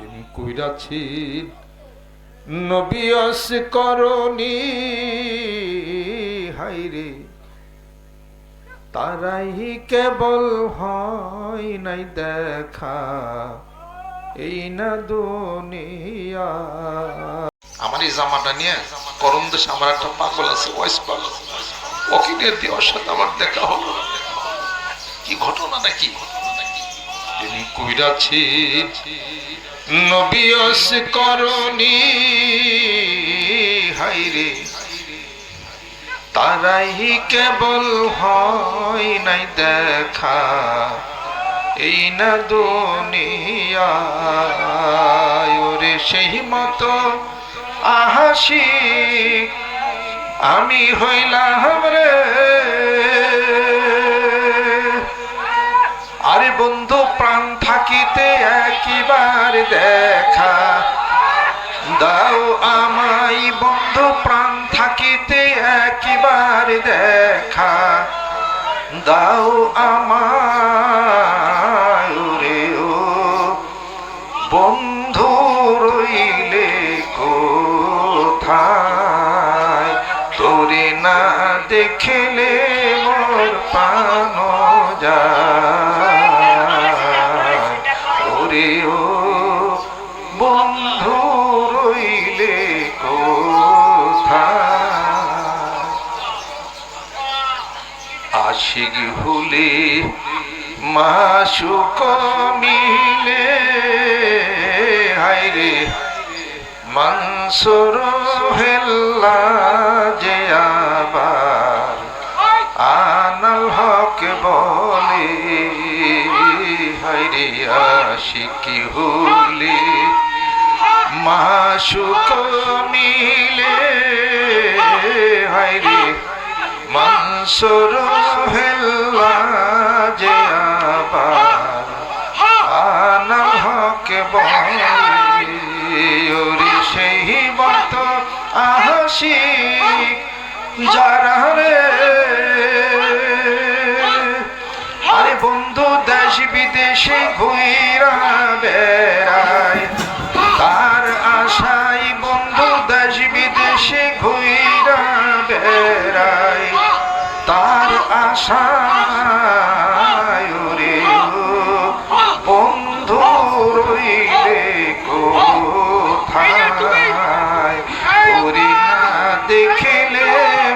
তিনি কইরাছি নবিয়স করণী হাইরে তারাই কেবল হয় নাই দেখা, এই না দুনিয়া। আমার এই জামাটা নিয়ে করম দেশে আমার একটা পাগল আছে, ওয়াইস পাগল। ওকিনের দেওয়ার সাথে আমার দেখা হলো। কি ঘটনা নাকি? তিনি কইরাছি নবিয়স করণী হাইরে তারাই কেবল হয় নাই দেখা, এই না দুনিয়া। ওরে সেই মতো আহাসি আমি হইলাম রে। আরে বন্ধু, প্রাণ থাকিতে একবার দেখা। দাও আমাই বন্ধু, প্রাণ থাকিতে একবার দেখা। দাও আমায় রে ও বন্ধু, রইলে কোথায়? তোরে না দেখলে মোর পান যায়। আশিক হলে মাসুক মিলে হাইরে মানসুর হেল্লা যে আবার আনাল হক বলে হাইরে আশিকি হলে মাসুক মিলে মনসুর হেল্লা যে আবার আনা হকে বলি সেই মত আহসি যারা রে আরে বন্ধু, দেশ বিদেশে ঘুইরা বেড়ায়। তার আশাই বন্ধু, দেশ বিদেশে ঘুইরা বেড়ায়। তার আশায় রে বন্ধু রইলে কোথায়? ওরে না দেখিলে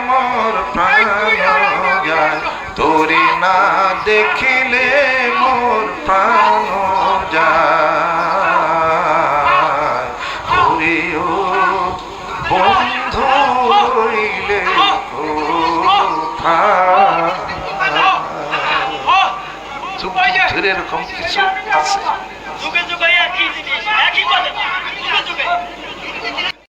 মোর প্রাণ যায়। তোরে না দেখিলে মোর প্রাণ যায়। 아, 좀 그래놓고 기술 봤어요.